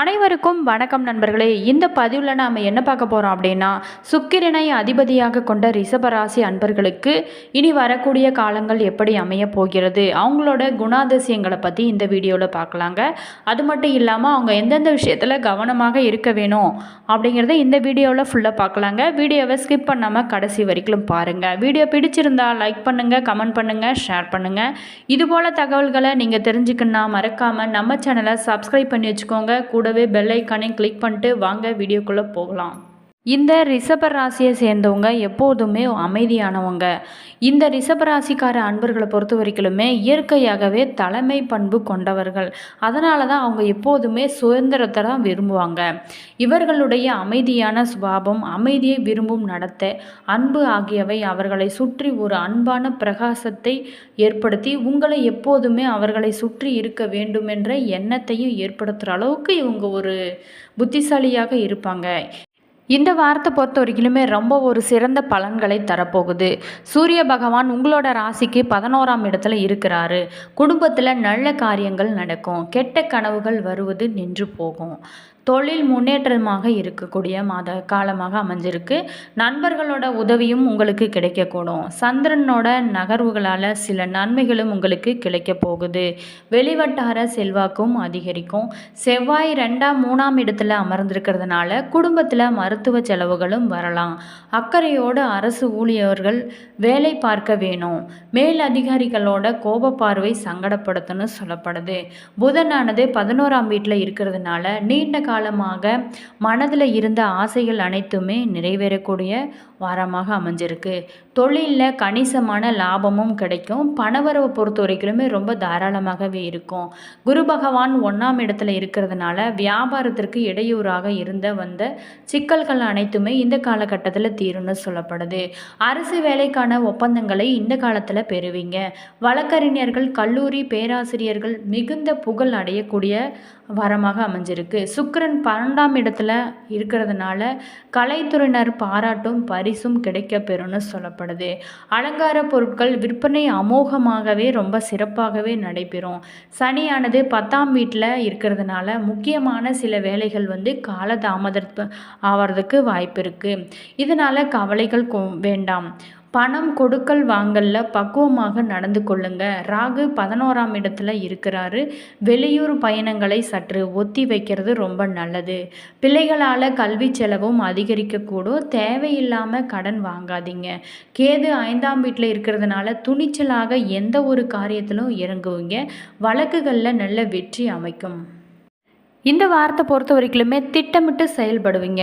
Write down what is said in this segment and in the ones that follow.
அனைவருக்கும் வணக்கம் நண்பர்களே. இந்த பதிவில் நாம் என்ன பார்க்க போகிறோம் அப்படின்னா சுக்கிரனை அதிபதியாக கொண்ட ரிஷபராசி அன்பர்களுக்கு இனி வரக்கூடிய காலங்கள் எப்படி அமைய போகிறது அவங்களோட குணாதிசயங்களை பற்றி இந்த வீடியோவில் பார்க்கலாங்க. அது மட்டும் இல்லாமல் அவங்க எந்தெந்த விஷயத்தில் கவனமாக இருக்க வேணும் அப்படிங்கிறத இந்த வீடியோவில் ஃபுல்லாக பார்க்கலாங்க. வீடியோவை ஸ்கிப் பண்ணாமல் கடைசி வரைக்கும் பாருங்கள் வீடியோ பிடிச்சிருந்தா லைக் பண்ணுங்கள் கமெண்ட் பண்ணுங்கள் ஷேர் பண்ணுங்கள் இதுபோல் தகவல்களை நீங்கள் தெரிஞ்சுக்கணுன்னா மறக்காமல் நம்ம சேனலை சப்ஸ்கிரைப் பண்ணி வச்சுக்கோங்க. கூடவே பெல் ஐக்கானையும் கிளிக் பண்ணிட்டு வாங்க வீடியோக்குள்ளே போகலாம். இந்த ரிஷப ராசியை சேர்ந்தவங்க எப்போதுமே அமைதியானவங்க. இந்த ரிஷப ராசிக்கார அன்பர்களை பொறுத்த வரைக்குமே இயற்கையாகவே தலைமை பண்பு கொண்டவர்கள். அதனால தான் அவங்க எப்போதுமே சுதந்திரத்தை தான் விரும்புவாங்க. இவர்களுடைய அமைதியான சுபாவம் அமைதியை விரும்பும் நடத்தை அன்பு ஆகியவை அவர்களை சுற்றி ஒரு அன்பான பிரகாசத்தை ஏற்படுத்தி உங்களை எப்போதுமே அவர்களை சுற்றி இருக்க வேண்டும் என்ற எண்ணத்தையும் ஏற்படுத்துகிற அளவுக்கு இவங்க ஒரு புத்திசாலியாக இருப்பாங்க. இந்த வாரத்தை பொறுத்த வரைக்குமே ரொம்ப ஒரு சிறந்த பலன்களை தரப்போகுது. சூரிய பகவான் உங்களோட ராசிக்கு பதினோராம் இடத்துல இருக்கிறாரு. குடும்பத்தில் நல்ல காரியங்கள் நடக்கும். கெட்ட கனவுகள் வருவது நின்று போகும். தொழில் முன்னேற்றமாக இருக்கக்கூடிய மாத காலமாக அமைஞ்சிருக்கு. நண்பர்களோட உதவியும் உங்களுக்கு கிடைக்கக்கூடும். சந்திரனோட நகர்வுகளால் சில நன்மைகளும் உங்களுக்கு கிடைக்க போகுது. வெளிவட்டார செல்வாக்கும் அதிகரிக்கும். செவ்வாய் ரெண்டாம் மூணாம் இடத்துல அமர்ந்திருக்கிறதுனால குடும்பத்தில் மருத்துவ செலவுகளும் வரலாம். அக்கறையோடு அரசு ஊழியர்கள் வேலை பார்க்க வேணும். மேல் அதிகாரிகளோட கோப பார்வை சங்கடப்படுத்தணும் சொல்லப்படுது. புதனானது பதினோராம் வீட்டில் இருக்கிறதுனால நீண்ட காலமாக மனதில் இருந்த ஆசைகள் அனைத்துமே நிறைவேறக்கூடிய வாரமாக அமைஞ்சிருக்கு. தொழிலில் கணிசமான லாபமும் கிடைக்கும். பணவரவை பொறுத்த வரைக்குமே ரொம்ப தாராளமாகவே இருக்கும். குரு பகவான் ஒன்றாம் இடத்துல இருக்கிறதுனால வியாபாரத்திற்கு இடையூறாக இருந்த வந்த சிக்கல்கள் அனைத்துமே இந்த காலகட்டத்தில் தீரும்னு சொல்லப்படுது. அரசு வேலைக்கான ஒப்பந்தங்களை இந்த காலத்தில் பெறுவீங்க. வழக்கறிஞர்கள் கல்லூரி பேராசிரியர்கள் மிகுந்த புகழ் அடையக்கூடிய வரமாக அமைஞ்சிருக்கு. சுக்கரன் பன்னெண்டாம் இடத்துல இருக்கிறதுனால கலைத்துறையினர் பாராட்டும் பரி கிடைக்க பெறும்னு சொல்லப்படுது. அலங்கார பொருட்கள் விற்பனை அமோகமாகவே ரொம்ப சிறப்பாகவே நடைபெறும். சனியானது பத்தாம் வீட்டில் இருக்கிறதுனால முக்கியமான சில வேலைகள் வந்து காலதாமத ஆவறதுக்கு வாய்ப்பு இருக்குது இதனால் கவலைகள் கொ வேண்டாம். பணம் கொடுக்கல் வாங்கல்ல பக்குவமாக நடந்து கொள்ளுங்க. ராகு பதினோராம் இடத்துல இருக்கிறாரு. வெளியூர் பயணங்களை சற்று ஒத்தி வைக்கிறது ரொம்ப நல்லது. பிள்ளைகளால் கல்வி செலவும் அதிகரிக்கக்கூடும். தேவையில்லாமல் கடன் வாங்காதீங்க. கேது ஐந்தாம் வீட்டில் இருக்கிறதுனால துணிச்சலாக எந்த ஒரு காரியத்திலும் இறங்குவீங்க. வழக்குகளில் நல்ல வெற்றி அமைக்கும். இந்த வாரத்தை பொறுத்த வரைக்குமே திட்டமிட்டு செயல்படுவீங்க.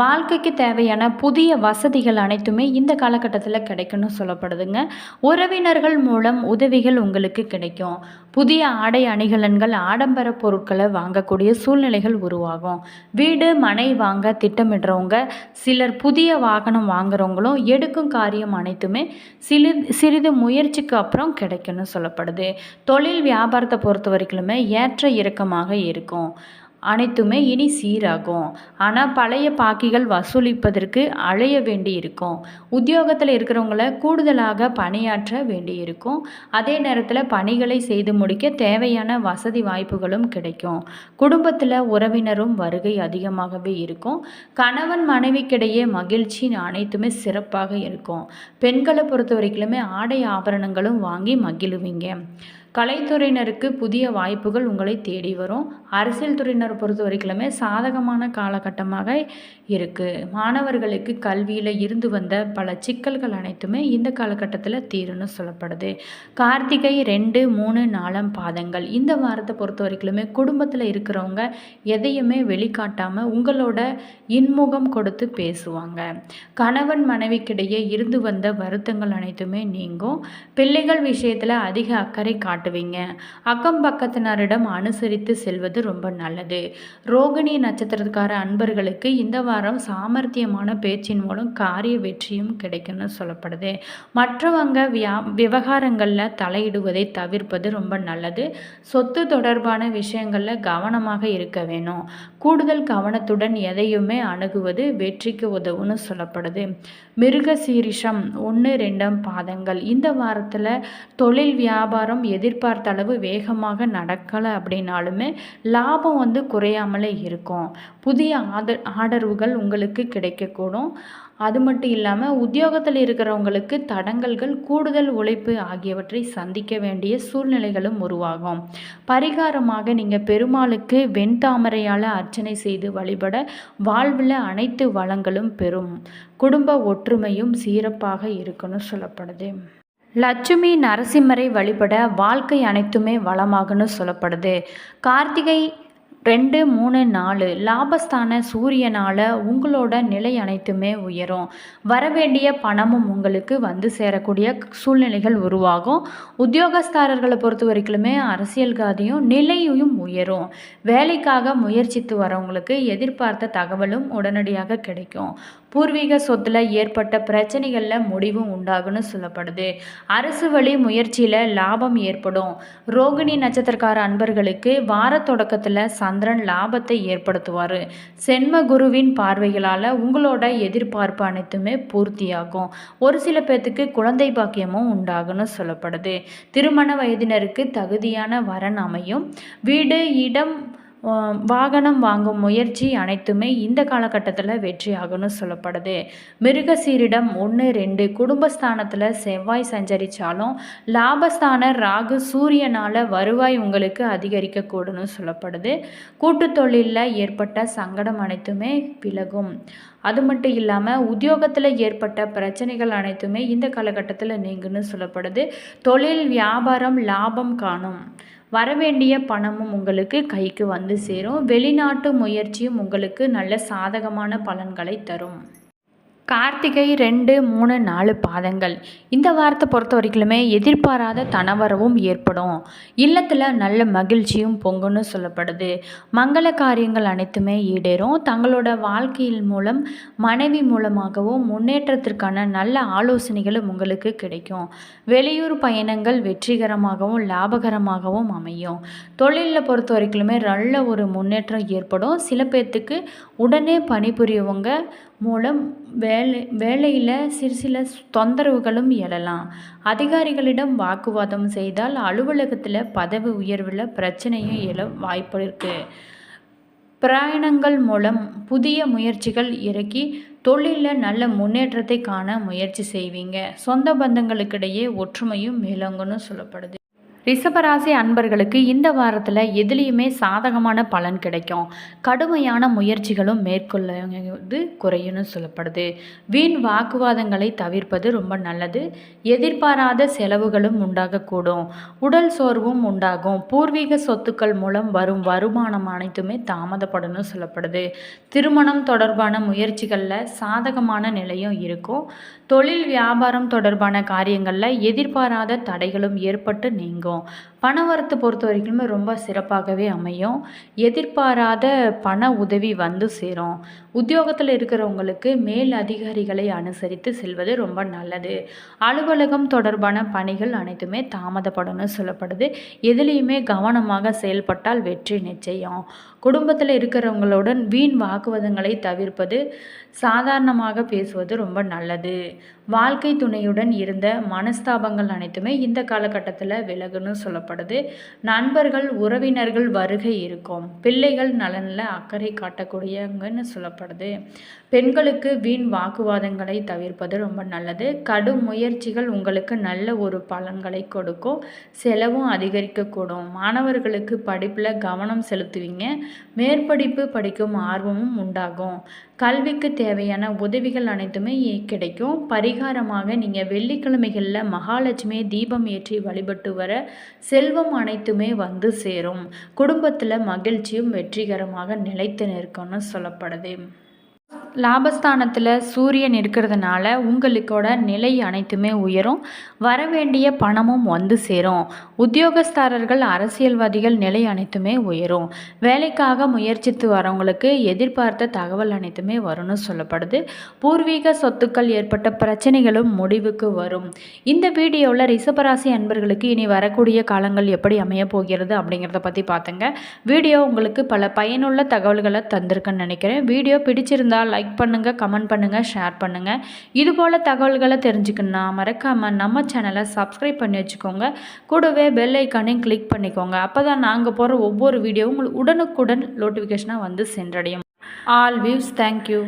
வாழ்க்கைக்கு தேவையான புதிய வசதிகள் அனைத்துமே இந்த காலகட்டத்தில் கிடைக்கும்னு சொல்லப்படுதுங்க. உறவினர்கள் மூலம் உதவிகள் உங்களுக்கு கிடைக்கும். புதிய ஆடை அணிகலன்கள் ஆடம்பர பொருட்களை வாங்கக்கூடிய சூழ்நிலைகள் உருவாகும். வீடு மனை வாங்க திட்டமிடுறவங்க சிலர் புதிய வாகனம் வாங்குறவங்களும் எடுக்கும் காரியம் அனைத்துமே சிறு சிறிது முயற்சிக்கு அப்புறம் கிடைக்கும்னு சொல்லப்படுது. தொழில் வியாபாரத்தை பொறுத்த வரைக்குமே ஏற்ற இறக்கமாக இருக்கும். அனைத்துமே இனி சீராகும். ஆனால் பழைய பாக்கிகள் வசூலிப்பதற்கு அழைய வேண்டி இருக்கும் உத்தியோகத்தில் இருக்கிறவங்கள கூடுதலாக பணியாற்ற வேண்டி இருக்கும் அதே நேரத்தில் பணிகளை செய்து முடிக்க தேவையான வசதி வாய்ப்புகளும் கிடைக்கும். குடும்பத்தில் உறவினரும் வருகை அதிகமாகவே இருக்கும். கணவன் மனைவிக்கிடையே மகிழ்ச்சி அனைத்துமே சிறப்பாக இருக்கும். பெண்களை பொறுத்த வரைக்குமே ஆடை ஆபரணங்களும் வாங்கி மகிழுவீங்க. கலைத்துறையினருக்கு புதிய வாய்ப்புகள் உங்களை தேடி வரும். அரசியல் துறையினர் பொறுத்த வரைக்குமே சாதகமான காலகட்டமாக இருக்குது மாணவர்களுக்கு கல்வியில் இருந்து வந்த பல சிக்கல்கள் அனைத்துமே இந்த காலகட்டத்தில் தீரும்னு சொல்லப்படுது. கார்த்திகை ரெண்டு மூணு நாலாம் பாதங்கள். இந்த வாரத்தை பொறுத்த வரைக்குமே குடும்பத்தில் இருக்கிறவங்க எதையுமே வெளிக்காட்டாமல் உங்களோட இன்முகம் கொடுத்து பேசுவாங்க. கணவன் மனைவிக்கிடையே இருந்து வந்த வருத்தங்கள் அனைத்துமே நீங்கும். பிள்ளைகள் விஷயத்தில் அதிக அக்கறை காட்டு காட்டுவீங்க. அக்கம் பக்கத்தினரிடம் அனுசரித்து செல்வது ரொம்ப நல்லது. ரோகிணி நட்சத்திரக்கார அன்பர்களுக்கு இந்த வாரம் சாமர்த்தியமான பேச்சின் மூலம் காரிய வெற்றியும் கிடைக்கும்னு சொல்லப்படுது. மற்றவங்க வியா விவகாரங்களில் தலையிடுவதை தவிர்ப்பது ரொம்ப நல்லது. சொத்து தொடர்பான விஷயங்களில் கவனமாக இருக்க வேணும். கூடுதல் கவனத்துடன் எதையுமே அணுகுவது வெற்றிக்கு உதவுன்னு சொல்லப்படுது. மிருக சீரிஷம் ஒன்று ரெண்டாம் பாதங்கள். இந்த வாரத்தில் தொழில் வியாபாரம் எதிர் எதிர்பார்த்த அளவு வேகமாக நடக்கலை அப்படின்னாலுமே லாபம் வந்து குறையாமலே இருக்கும். புதிய ஆத ஆதரவுகள் உங்களுக்கு கிடைக்கக்கூடும். அது மட்டும் இல்லாமல் உத்தியோகத்தில் இருக்கிறவங்களுக்கு தடங்கல்கள் கூடுதல் உழைப்பு ஆகியவற்றை சந்திக்க வேண்டிய சூழ்நிலைகளும் உருவாகும். பரிகாரமாக நீங்கள் பெருமாளுக்கு வெண்தாமரையால் அர்ச்சனை செய்து வழிபட வாழ்வில் அனைத்து வளங்களும் பெறும். குடும்ப ஒற்றுமையும் சீரப்பாக இருக்குன்னு சொல்லப்படுது. லட்சுமி நரசிம்மரை வழிபட வாழ்க்கை அனைத்துமே வளமாகன்னு சொல்லப்படுது. கார்த்திகை ரெண்டு மூணு நாலு லாபஸ்தான சூரியனால் உங்களோட நிலை அனைத்துமே உயரும். வரவேண்டிய பணமும் உங்களுக்கு வந்து சேரக்கூடிய சூழ்நிலைகள் உருவாகும். உத்தியோகஸ்தாரர்களை பொறுத்த வரைக்குமே அரசியல்காதியும் நிலையும் உயரும். வேலைக்காக முயற்சித்து வரவங்களுக்கு எதிர்பார்த்த தகவலும் உடனடியாக கிடைக்கும். பூர்வீக சொத்தில் ஏற்பட்ட பிரச்சனைகளில் முடிவும் உண்டாகுன்னு சொல்லப்படுது. அரசு வழி முயற்சியில் லாபம் ஏற்படும். ரோகிணி நட்சத்திரக்கார அன்பர்களுக்கு வார தொடக்கத்தில் சந்திரன் லாபத்தை ஏற்படுத்துவார். சென்ம குருவின் பார்வைகளால் உங்களோட எதிர்பார்ப்பு அனைத்துமே பூர்த்தியாகும். ஒரு சில பேர்த்துக்கு குழந்தை பாக்கியமும் உண்டாகுன்னு சொல்லப்படுது. திருமண வயதினருக்கு தகுதியான வரன் அமையும். வீடு இடம் வாகனம் வாங்கும் முயற்சி அனைத்துமே இந்த காலகட்டத்தில் வெற்றியாகும்னு சொல்லப்படுது. மிருகசீரிடம் ஒன்று ரெண்டு குடும்பஸ்தானத்தில் செவ்வாய் சஞ்சரித்தாலும் லாபஸ்தான ராகு சூரியனால் வருவாய் உங்களுக்கு அதிகரிக்கக்கூடும்னு சொல்லப்படுது. கூட்டு தொழிலில் ஏற்பட்ட சங்கடம் அனைத்துமே விலகும். அது மட்டும் இல்லாமல் உத்தியோகத்தில் ஏற்பட்ட பிரச்சனைகள் அனைத்துமே இந்த காலகட்டத்தில் நீங்குன்னு சொல்லப்படுது. தொழில் வியாபாரம் லாபம் காணும். வரவேண்டிய பணமும் உங்களுக்கு கைக்கு வந்து சேரும். வெளிநாட்டு முயற்சியும் உங்களுக்கு நல்ல சாதகமான பலன்களை தரும். கார்த்திகை ரெண்டு மூணு நாலு பாதங்கள். இந்த வாரத்தை பொறுத்த வரைக்குமே எதிர்பாராத தனவரவும் ஏற்படும். இல்லத்தில் நல்ல மகிழ்ச்சியும் பொங்குன்னு சொல்லப்படுது. மங்கள காரியங்கள் அனைத்துமே ஈடேறும். தங்களோட வாழ்க்கையின் மூலம் மனைவி மூலமாகவும் முன்னேற்றத்திற்கான நல்ல ஆலோசனைகளும் உங்களுக்கு கிடைக்கும். வெளியூர் பயணங்கள் வெற்றிகரமாகவும் லாபகரமாகவும் அமையும். தொழிலில் பொறுத்த வரைக்குமே நல்ல ஒரு முன்னேற்றம் ஏற்படும். சில பேர்த்துக்கு உடனே பணிபுரியவங்க மூலம் வேலை வேலையில் சிறு சில தொந்தரவுகளும் எழலாம் அதிகாரிகளிடம் வாக்குவாதம் செய்தால் அலுவலகத்தில் பதவி உயர்வில் பிரச்சனையும் எழ வாய்ப்பு இருக்குது பிரயாணங்கள் மூலம் புதிய முயற்சிகள் இறக்கி தொழிலில் நல்ல முன்னேற்றத்தை காண முயற்சி செய்வீங்க. சொந்த பந்தங்களுக்கிடையே ஒற்றுமையும் மேலோங்கன்னு சொல்லப்படுது. ரிஷபராசி அன்பர்களுக்கு இந்த வாரத்தில் எதுலேயுமே சாதகமான பலன் கிடைக்கும். கடுமையான முயற்சிகளும் மேற்கொள்ளது குறையும்னு சொல்லப்படுது. வீண் வாக்குவாதங்களை தவிர்ப்பது ரொம்ப நல்லது. எதிர்பாராத செலவுகளும் உண்டாகக்கூடும். உடல் சோர்வும் உண்டாகும். பூர்வீக சொத்துக்கள் மூலம் வரும் வருமானம் அனைத்துமே தாமதப்படணும் சொல்லப்படுது. திருமணம் தொடர்பான முயற்சிகளில் சாதகமான நிலையும் இருக்கும். தொழில் வியாபாரம் தொடர்பான காரியங்களில் எதிர்பாராத தடைகளும் ஏற்பட்டு நீங்கும். பணவரத்து பணவரத்தை பொறுத்த வரைக்குமே ரொம்ப சிறப்பாகவே அமையும். எதிர்பாராத பண உதவி வந்து சேரும். உத்தியோகத்தில் இருக்கிறவங்களுக்கு மேல் அதிகாரிகளை அனுசரித்து செல்வது ரொம்ப நல்லது. அலுவலகம் தொடர்பான பணிகள் அனைத்துமே தாமதப்படணும்னு சொல்லப்படுது. எதுலேயுமே கவனமாக செயல்பட்டால் வெற்றி நிச்சயம். குடும்பத்தில் இருக்கிறவங்களுடன் வீண் வாக்குவாதங்களை தவிர்ப்பது சாதாரணமாக பேசுவது ரொம்ப நல்லது. வாழ்க்கை துணையுடன் இருந்த மனஸ்தாபங்கள் அனைத்துமே இந்த காலகட்டத்தில் விலகுன்னு சொல்லப்படுது. நண்பர்கள் உறவினர்கள் வருகை இருக்கும். பிள்ளைகள் நலனில் அக்கறை காட்டக்கூடியவங்கன்னு சொல்லப்படுது. பெண்களுக்கு வீண் வாக்குவாதங்களை தவிர்ப்பது ரொம்ப நல்லது. கடும் முயற்சிகள் உங்களுக்கு நல்ல ஒரு பலன்களை கொடுக்கும். செலவும் அதிகரிக்கக்கூடும். மாணவர்களுக்கு படிப்பில் கவனம் செலுத்துவீங்க. மேற்படிப்பு படிக்கும் ஆர்வமும் உண்டாகும். கல்விக்கு தேவையான உதவிகள் அனைத்துமே கிடைக்கும். பரிகாரமாக நீங்கள் வெள்ளிக்கிழமைகளில் மகாலட்சுமி தீபம் ஏற்றி வழிபட்டு வர செல்வம் அனைத்துமே வந்து சேரும். குடும்பத்தில் மகிழ்ச்சியும் வெற்றிகரமாக நிலைத்து நிற்கும்னு சொல்லப்படுது. லாபஸ்தானத்தில் சூரியன் இருக்கிறதுனால உங்களுக்கோட நிலை அனைத்துமே உயரும். வரவேண்டிய பணமும் வந்து சேரும். உத்தியோகஸ்தாரர்கள் அரசியல்வாதிகள் நிலை அனைத்துமே உயரும். வேலைக்காக முயற்சித்து வரவங்களுக்கு எதிர்பார்த்த தகவல் அனைத்துமே வரும்னு சொல்லப்படுது. பூர்வீக சொத்துக்கள் ஏற்பட்ட பிரச்சனைகளும் முடிவுக்கு வரும். இந்த வீடியோவில் ரிஷபராசி அன்பர்களுக்கு இனி வரக்கூடிய காலங்கள் எப்படி அமைய போகிறது அப்படிங்கிறத பற்றி பார்த்துங்க வீடியோ உங்களுக்கு பல பயனுள்ள தகவல்களை தந்திருக்குன்னு நினைக்கிறேன். வீடியோ பிடிச்சிருந்தால் லைக் லைக் பண்ணுங்கள் கமெண்ட் பண்ணுங்கள் ஷேர் பண்ணுங்கள் இது போல் தகவல்களை தெரிஞ்சுக்கணுன்னா மறக்காமல் நம்ம சேனலை சப்ஸ்கிரைப் பண்ணி வச்சுக்கோங்க. கூடவே பெல் ஐக்கானையும் கிளிக் பண்ணிக்கோங்க. அப்போ தான் நாங்கள் போகிற ஒவ்வொரு வீடியோவும் உங்களுக்கு உடனுக்குடன் நோட்டிஃபிகேஷனாக வந்து சென்றடையும். All views thank you